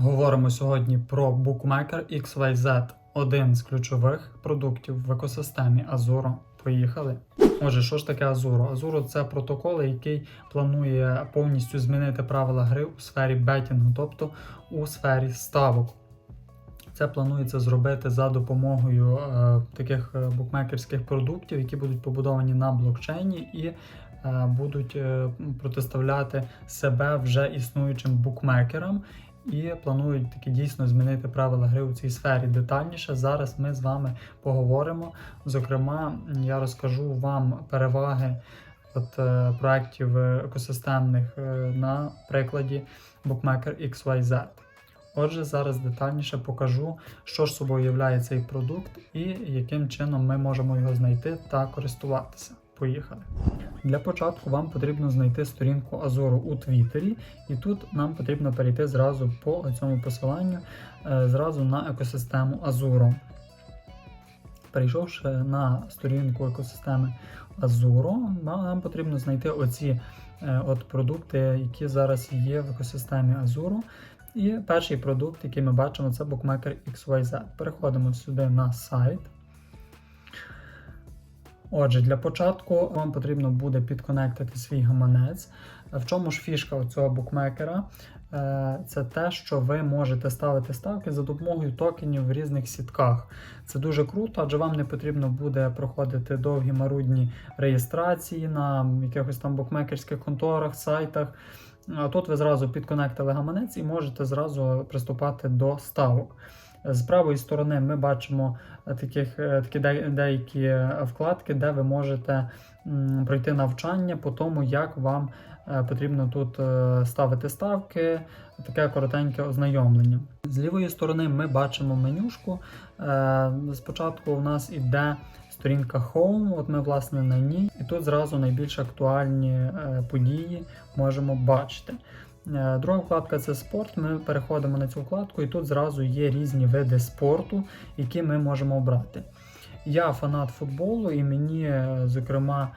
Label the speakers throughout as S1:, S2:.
S1: Говоримо сьогодні про букмекер XYZ, один з ключових продуктів в екосистемі Azuro. Поїхали. Отже, що ж таке Azuro? Azuro – це протокол, який планує повністю змінити правила гри у сфері бетінгу, тобто у сфері ставок. Це планується зробити за допомогою е, таких е, букмекерських продуктів, які будуть побудовані на блокчейні і е, будуть е, протиставляти себе вже існуючим букмекерам. І планують таки дійсно змінити правила гри у цій сфері детальніше. Зараз ми з вами поговоримо. Зокрема, я розкажу вам переваги от, е, проєктів е, екосистемних е, на прикладі Bookmaker XYZ. Отже, зараз детальніше покажу, що ж собою являє цей продукт і яким чином ми можемо його знайти та користуватися. Поїхали. Для початку вам потрібно знайти сторінку Азору у Твіттері, і тут нам потрібно перейти зразу по цьому посиланню, е, зразу на екосистему Azuro. Перейшовши на сторінку екосистеми Azuro, нам потрібно знайти оці е, от продукти, які зараз є в екосистемі Azuro. І перший продукт, який ми бачимо, це Bookmaker XYZ. Переходимо сюди на сайт. Отже, для початку вам потрібно буде підконектити свій гаманець. В чому ж фішка цього букмекера? Е, Це те, що ви можете ставити ставки за допомогою токенів в різних сітках. Це дуже круто, адже вам не потрібно буде проходити довгі марудні реєстрації на якихось там букмекерських конторах, сайтах. А тут ви зразу підконектили гаманець і можете зразу приступати до ставок. З правої сторони ми бачимо таких, е, такі деякі вкладки, де ви можете пройти навчання по тому, як вам е, потрібно тут е, ставити ставки, таке коротеньке ознайомлення. З лівої сторони ми бачимо менюшку. Е, Спочатку у нас іде сторінка Home, от ми власне на ній, і тут зразу найбільш актуальні е, події можемо бачити. Е, Друга вкладка це спорт. Ми переходимо на цю вкладку, і тут зразу є різні види спорту, які ми можемо обрати. Я фанат футболу, і мені, е, зокрема,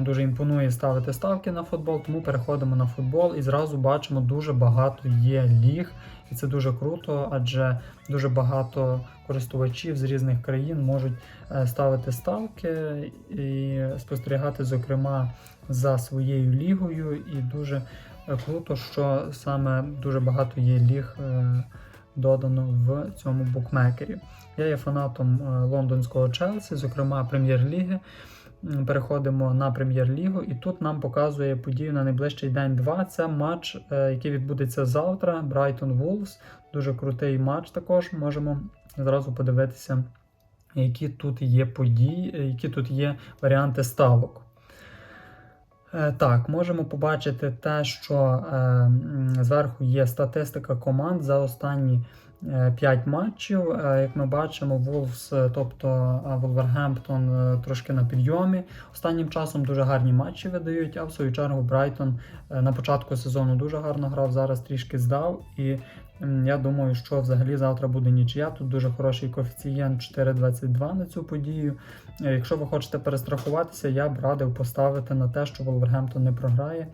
S1: дуже імпонує ставити ставки на футбол, тому переходимо на футбол і зразу бачимо, дуже багато є ліг, і це дуже круто, адже дуже багато користувачів з різних країн можуть е, ставити ставки і спостерігати, зокрема, за своєю лігою. І дуже круто, що саме дуже багато є ліг е, додано в цьому букмекері. Я є фанатом е, лондонського Челсі, зокрема прем'єр-ліги. Переходимо на прем'єр-лігу, і тут нам показує подію на найближчий день 2. Це матч, е, який відбудеться завтра. Брайтон Wolves. Дуже крутий матч також. Можемо зразу подивитися, які тут є події, які тут є варіанти ставок. Е, Так, можемо побачити те, що е, зверху є статистика команд за останні 5 матчів. Е, Як ми бачимо, Wolves, е, тобто е, Вулвергемптон е, трошки на підйомі. Останнім часом дуже гарні матчі видають, а в свою чергу Брайтон е, на початку сезону дуже гарно грав, зараз трішки здав. І я думаю, що взагалі завтра буде нічия. Тут дуже хороший коефіцієнт 4,22 на цю подію. Е, Якщо ви хочете перестрахуватися, я б радив поставити на те, що Волвергемптон не програє.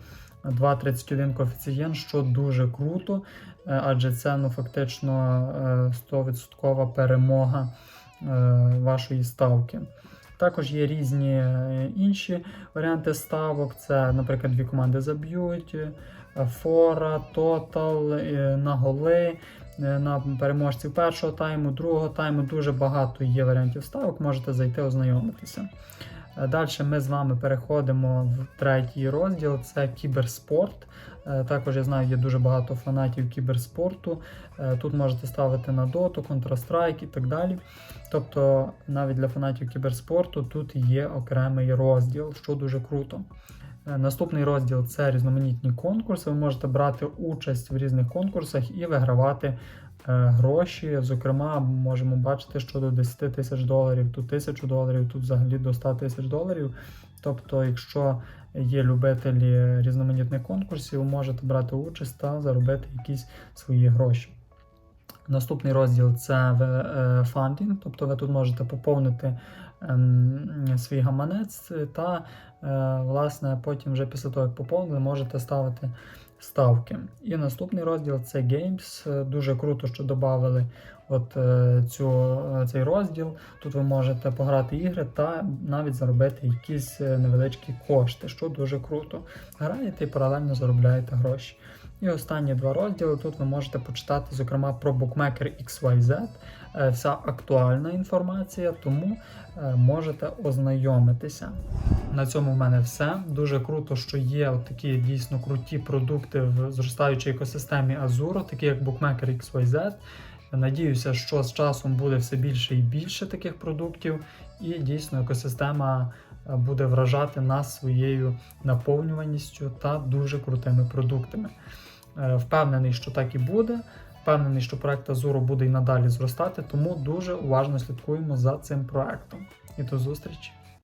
S1: 2,31 коефіцієнт, що дуже круто, е, адже це ну, фактично е, 100% перемога е, вашої ставки. Також є різні е, інші варіанти ставок. Це, наприклад, дві команди заб'ють, е, фора, тотал, е, на голи, е, на переможців першого тайму, другого тайму. Дуже багато є варіантів ставок, можете зайти ознайомитися. Далі ми з вами переходимо в третій розділ це кіберспорт. Е, Також я знаю, є дуже багато фанатів кіберспорту. Е, Тут можете ставити на доту, Counter-Strike і так далі. Тобто, навіть для фанатів кіберспорту тут є окремий розділ, що дуже круто. Е, Наступний розділ це різноманітні конкурси. Ви можете брати участь в різних конкурсах і вигравати е, гроші. Зокрема, можемо бачити, що до 10 тисяч доларів, тут тисячу доларів, тут взагалі до 100 тисяч доларів. Тобто, якщо є любителі різноманітних конкурсів, ви можете брати участь та заробити якісь свої гроші. Наступний розділ це е, фандінг, тобто ви тут можете поповнити ем, свій гаманець та, е, власне, потім вже після того, як поповнили, можете ставити ставки. І наступний розділ це Games. Дуже круто, що додали от е, цю, е, цей розділ. Тут ви можете пограти ігри та навіть заробити якісь е, невеличкі кошти, що дуже круто. Граєте і паралельно заробляєте гроші. І останні два розділи тут ви можете почитати, зокрема, про букмекер XYZ, е, вся актуальна інформація, тому е, можете ознайомитися. На цьому в мене все. Дуже круто, що є такі дійсно круті продукти в зростаючій екосистемі Azure, такі як букмекер XYZ. Надіюся, що з часом буде все більше і більше таких продуктів, і дійсно екосистема е, буде вражати нас своєю наповнюваністю та дуже крутими продуктами. Е, Впевнений, що так і буде. Впевнений, що проект Azure буде і надалі зростати, тому дуже уважно слідкуємо за цим проектом. І до зустрічі!